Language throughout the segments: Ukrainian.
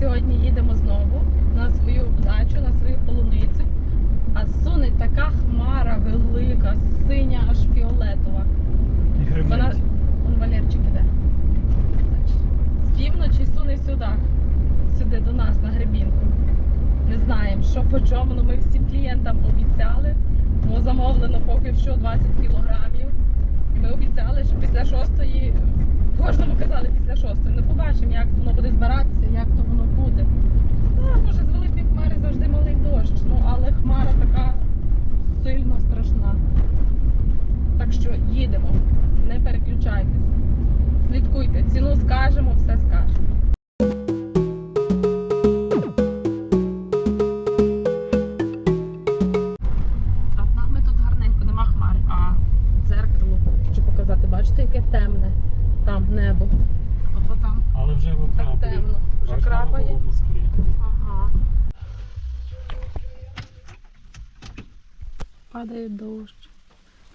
сьогодні їдемо знову на свою дачу, на свою полуницю. А суне така хмара велика, синя, аж фіолетова. І. Вона он Валерчик іде. З півночі суне сюди, сюди до нас на гребінку. Не знаємо, що по чому, але ми всім клієнтам обіцяли. Бо замовлено поки що 20 кілограмів. Ми обіцяли, що після шостої, кожному казали після шостої. Ну побачимо, як воно буде збиратися, як то воно буде. Ну, може, з великої хмари завжди малий дощ, ну але хмара така сильно страшна. Так що їдемо, не переключайтесь. Слідкуйте, ціну скажемо.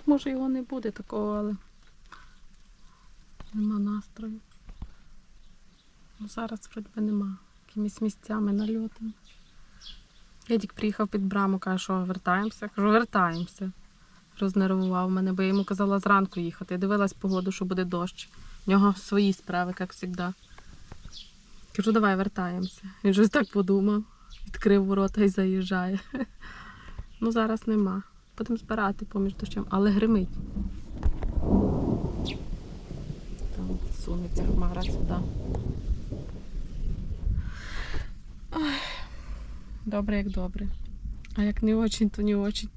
Може його не буде такого, але нема настрою. Ну, зараз вроді би нема. Якимись місцями нальотами. Едік приїхав під браму, каже, що вертаємося. Кажу, вертаємося. Рознервував мене, бо я йому казала зранку їхати. Я дивилась погоду, що буде дощ. В нього свої справи, як завжди. Кажу, давай вертаємося. Він щось так подумав, відкрив ворота і заїжджає. Ну зараз нема. Будемо збирати поміж дощем, але гримить. Там сунеться хмара сюди. Ой, добре, як добре. А як не очень, то не очень.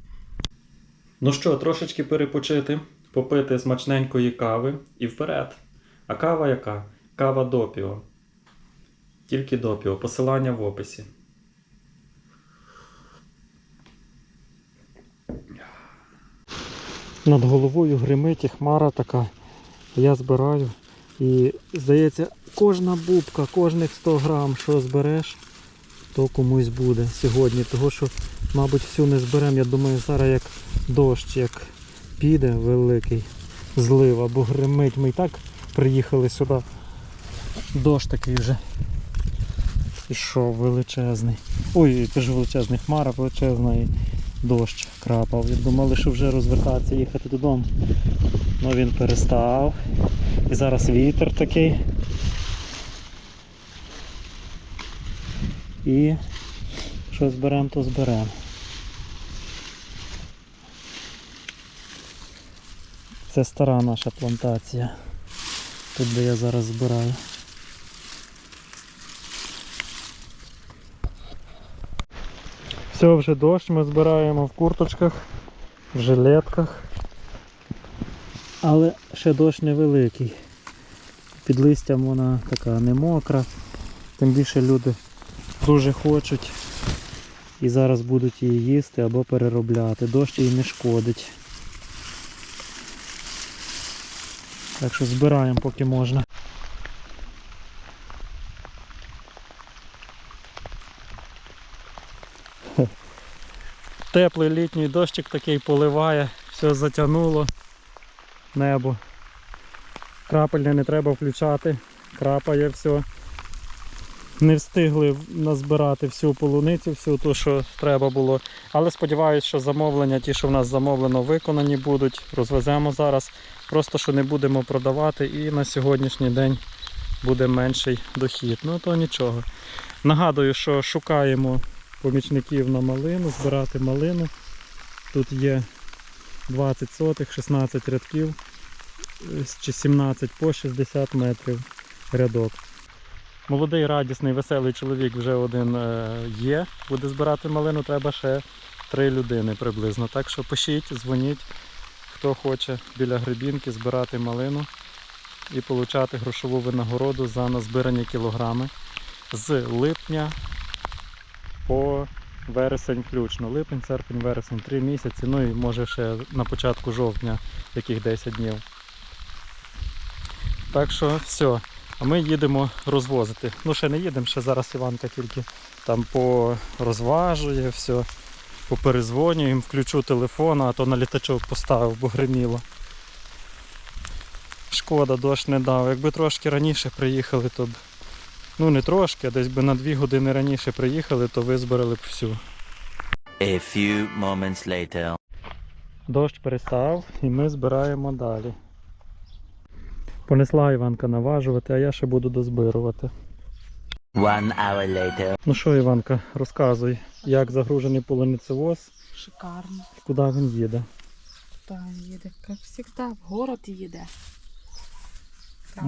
Ну що, трошечки перепочити, попити смачненької кави і вперед. А кава яка? Кава допіо. Тільки допіо. Посилання в описі. Над головою гримить і хмара така. Я збираю. І здається, кожна бубка, кожних 100 грам, що збереш, то комусь буде сьогодні. Того що, мабуть, всю не зберемо. Я думаю, зараз як дощ, як піде великий злив або гримить. Ми і так приїхали сюди. Дощ такий вже. Пішов величезний. Ой, кажу величезний, хмара величезна і дощ крапав. І думали, що вже розвертатися, їхати додому. Ну він перестав. І зараз вітер такий. І що зберемо, то зберемо. Це стара наша плантація. Тут де я зараз збираю. Все, вже дощ ми збираємо в курточках, в жилетках. Але ще дощ невеликий. Під листям вона така не мокра. Тим більше люди дуже хочуть і зараз будуть її їсти або переробляти. Дощ їй не шкодить. Так що збираємо поки можна. Теплий літній дощик такий поливає, все затягнуло небо. Крапельне не треба включати, крапає все. Не встигли назбирати всю полуницю, всю ту, що треба було. Але сподіваюся, що замовлення, ті, що в нас замовлено, виконані будуть. Розвеземо зараз. Просто що не будемо продавати і на сьогоднішній день буде менший дохід. Ну то нічого. Нагадую, що шукаємо помічників на малину, збирати малину. Тут є 20 сотих, 16 рядків е, чи 17 по 60 метрів рядок. Молодий, радісний, веселий чоловік вже один е, є. Буде збирати малину, треба ще три людини приблизно. Так що пишіть, дзвоніть, хто хоче біля грибінки збирати малину і отримати грошову винагороду за назбирані кілограми з липня по вересень включно. Липень, серпень, вересень, 3 місяці, ну і може ще на початку жовтня яких 10 днів. Так що все. А ми їдемо розвозити. Ну ще не їдемо, ще зараз Іванка тільки там порозважує, все, поперезвонюємо, включу телефон, а то на літачок поставив, бо гриміло. Шкода, дощ не дав. Якби трошки раніше приїхали, то б ну не трошки, а десь би на 2 години раніше приїхали, то визбирали б всю. A few moments later. Дощ перестав і ми збираємо далі. Понесла Іванка наважувати, а я ще буду дозбирувати. One hour later. Ну що, Іванка, розказуй, як загружений полуницевоз Шикарно. куди він їде. Та їде, як завжди, в город їде.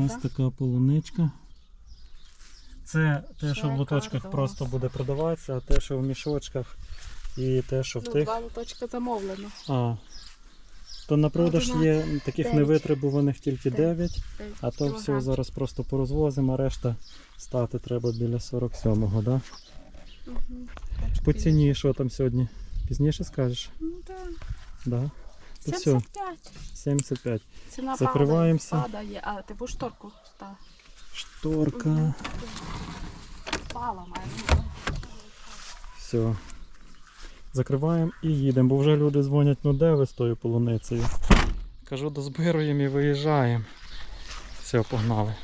Ось така полуничка. Це те, що в лоточках просто буде продаватися, а те, що в мішочках і те, що в Ну, тих. два лоточка замовлено. А. То на продаж є таких невитребуваних тільки Дев'ять. 9, Дев'ять а то все зараз просто порозвозимо, а решта стати треба біля 47-го, да? Мгм. По ціні, що там сьогодні? Пізніше скажеш? Ну так. Да. То 75. 75. Ціна Закриваємося. падає. А ти в шторку став. Шторка. Пала має. Все. Закриваємо і їдемо, бо вже люди дзвонять, ну де ви з тою полуницею? Кажу, дозбируємо і виїжджаємо. Все, погнали.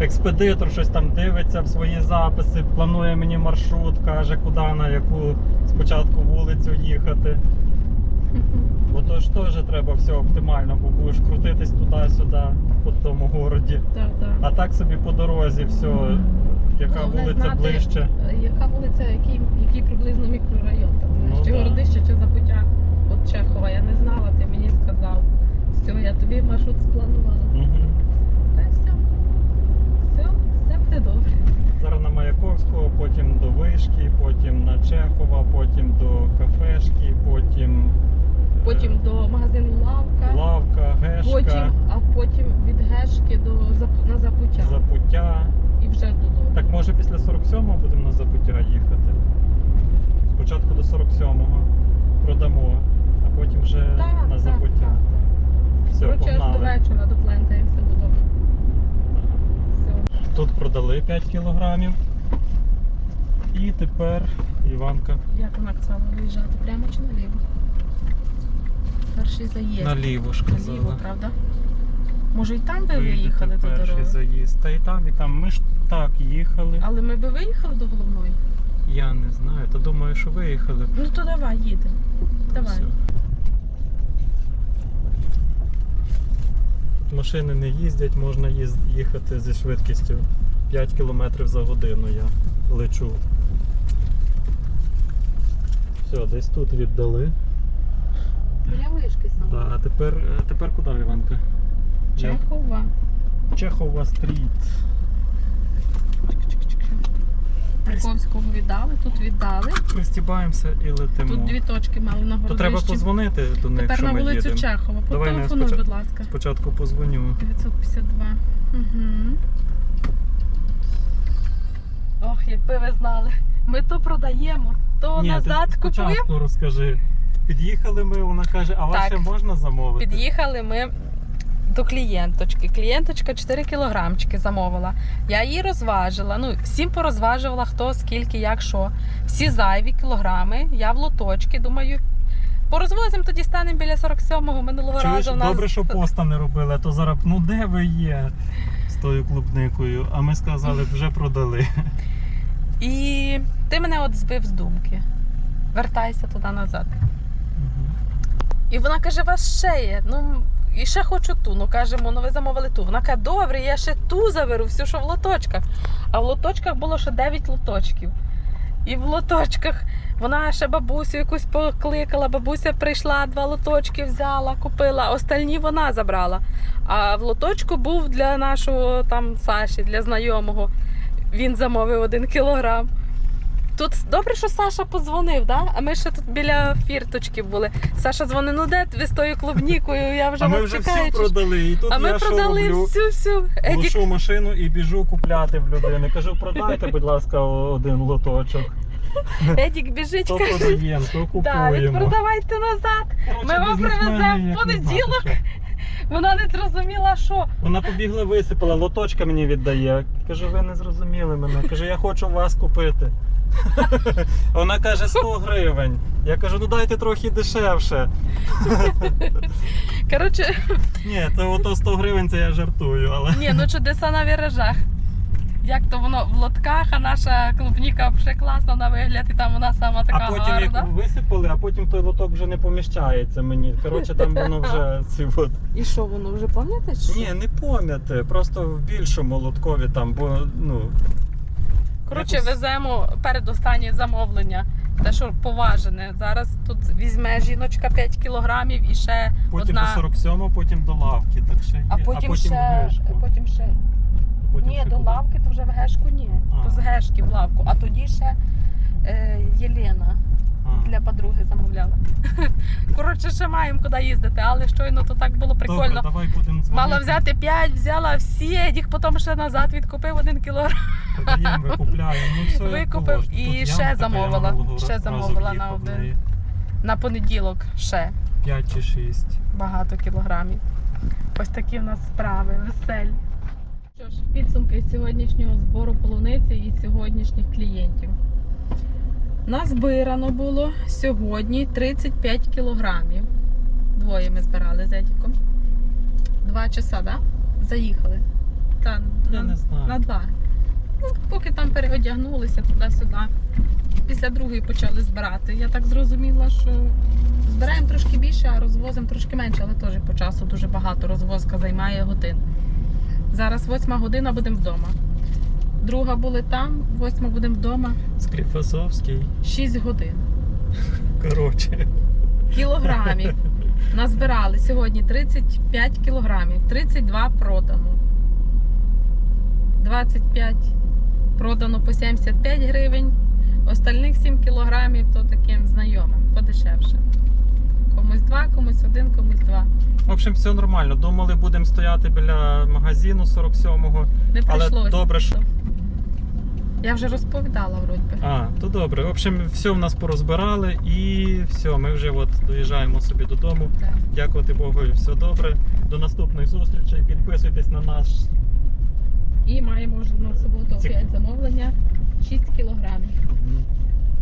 Експедитор щось там дивиться в свої записи, планує мені маршрут, каже, куди на яку спочатку вулицю їхати. Бо то ж теж треба все оптимально, бо будеш крутитись туди-сюди по тому городі. Так, так. А так собі по дорозі все, яка Головне вулиця знати, ближче. Е, Яка вулиця, який, який приблизно мікрорайон там? Ну, чи да. городище, чи забуття от Чехова. Я не знала, ти мені сказав. Все, я тобі маршрут спланувала. Угу. Та й все. Все, все буде добре. Зараз на Маяковського, потім потім на Чехова, потім до кафешки, потім, е, Потім до магазину Лавка, лавка, гешка, потім, а потім від Гешки до Зап- на Запуття. забуття. І вже додому. Так може після 47-го будемо на забуття їхати. Спочатку до 47-го продамо, а потім вже Так, на так, забуття. так, Все, так. Коротше, аж до погнали. вечора доплентаємося додому. Все. Тут продали 5 кілограмів. І тепер Іванка Як вона казала виїжджати? Прямо чи наліво? Перший заїзд. наліво ж Наліво, правда? Може і там би виїхали до перший заїзд. Та і там, і там. Ми ж так їхали. Але ми би виїхали до головної? Я не знаю, та думаю, що виїхали. Ну то давай, їдемо. Давай. Все. Тут машини не їздять, можна їз- їхати зі швидкістю 5 км за годину я лечу. Все, десь тут віддали. Біля вишки саме. Да, а тепер, е, тепер куди, Іванка? Чехова. Чехова стріт. Приковського віддали, тут віддали. Пристібаємося і летимо. Тут дві точки мали на То городищі. треба позвонити до них, Тепер що на ми вулицю їдемо. Чехова. Потелефонуй, спочат- будь ласка. Спочатку позвоню. 952. Угу. Ох, якби ви знали. Ми то продаємо, то Ні, назад ти купуємо. спочатку розкажи. Під'їхали ми, вона каже, а Так. ще можна замовити? Під'їхали ми до клієнточки. Клієнточка 4 кілограмчики замовила. Я її розважила. Ну, всім порозважувала, хто скільки, як що. Всі зайві кілограми. Я в лоточки. Думаю, порозвозимо, тоді станемо біля 47-го. Минулого Чуєш, разу у нас добре, що поста не робили, а то зараз, ну де ви є з тою клубникою? А ми сказали, вже продали. Ти мене от збив з думки. Вертайся туди назад. І вона каже: вас ще є. Ну і ще хочу ту. Ну кажемо, ну ви замовили ту. Вона каже, добре, я ще ту заберу, всю, що в лоточках. А в лоточках було ще 9 лоточків. І в лоточках вона ще бабусю якусь покликала. Бабуся прийшла, два лоточки взяла, купила, остальні вона забрала. А в лоточку був для нашого там Саші, для знайомого. Він замовив один кілограм. Тут добре, що Саша подзвонив, да? а ми ще тут біля фірточки були. Саша дзвонив, ну де ви з тою клубнікою? Я вже а ми вас вже чекаю. всю чи ж?» продали. І тут А ми я що продали роблю? всю всю. Едік, Глушу машину і біжу купляти в людини. Кажу, продайте, будь ласка, один лоточок. Едік біжить, То каже, продаємо, то купуємо. продавайте назад. Коротше, ми вам бізнесмени, привеземо в як понеділок. знаєте. Вона не зрозуміла, що. Вона побігла, висипала, лоточка мені віддає. Кажу, ви не зрозуміли мене. Каже, я хочу вас купити. Вона каже 100 гривень. Я кажу, ну дайте трохи дешевше. Коротше, Ні, це ото 100 гривень це я жартую, але. ні, ну чудеса на віражах. Як то воно в лотках, а наша клубніка вже класна на вигляд, і там вона сама така а потім гарна. як висипали, а потім той лоток вже не поміщається мені. Коротше, там воно вже ці от. І що воно вже пам'ятаєш? що? Ні, не пам'ятаю, просто в більшому лоткові там, бо ну. Коротше, якось- веземо передостаннє замовлення. Те, що поважене. Зараз тут візьме жіночка 5 кілограмів і ще Потім одна. до 47, потім до лавки. Так ще є. А потім, в ще. гешку. Потім ще. Потім ні, до лавки то вже в гешку ні. А. То з гешки в лавку. А тоді ще е, Єлена А. для подруги замовляла. Коротше, ще маємо куди їздити, але щойно то так було прикольно. Добре, давай будемо дзвонити. Мала взяти 5, взяла всі, їх потім ще назад відкупив один кілограм. Продаємо, викупляємо. Ну, все Викупив положено. і Тут ще яма така, замовила, я минулого ще разу замовила на в'їхав в один. неї. На понеділок ще 5 чи 6. багато кілограмів. Ось такі в нас справи, веселі. Що ж, підсумки сьогоднішнього збору полуниці і сьогоднішніх клієнтів. Назбирано було сьогодні 35 кілограмів. Двоє ми збирали з Едіком. Два часа, так? Да? Заїхали. Та, Я на, не знаю. на два. Ну, поки там переодягнулися туди-сюди. Після другої почали збирати. Я так зрозуміла, що збираємо трошки більше, а розвозимо трошки менше, але теж по часу дуже багато. Розвозка займає годин. Зараз восьма година будемо вдома. Друга були там, восьма будемо вдома. Скліфосовський. 6 годин. Коротше. Кілограмів. Назбирали сьогодні 35 кілограмів, 32 продано. 25 продано по 75 гривень. Остальних 7 кілограмів то таким знайомим, подешевше. Комусь два, комусь один, комусь два. В общем, все нормально. Думали, будемо стояти біля магазину 47-го. Не Але прийшлося. добре, що. Я вже розповідала вроді. А, то добре. В общем, все в нас порозбирали і все, ми вже от доїжджаємо собі додому. Так. Дякувати Богу, все добре. До наступних зустрічей. Підписуйтесь на наш. І маємо вже на суботу Ці- опять замовлення 6 кілограмів.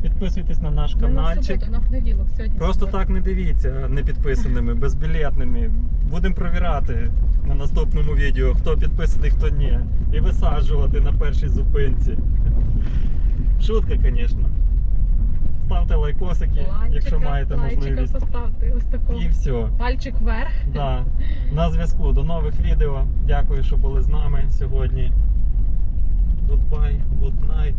Підписуйтесь на наш Не на каналчик. на понеділок. Сьогодні Просто так не дивіться, не підписаними, безбілетними. Будемо провіряти на наступному відео, хто підписаний, хто ні. І висаджувати на першій зупинці. Шутка, звісно. Ставте лайкосики, якщо маєте можливість. поставте ось такого. І все. Пальчик вверх. Да. На зв'язку. До нових відео. Дякую, що були з нами сьогодні. Goodbye, good night.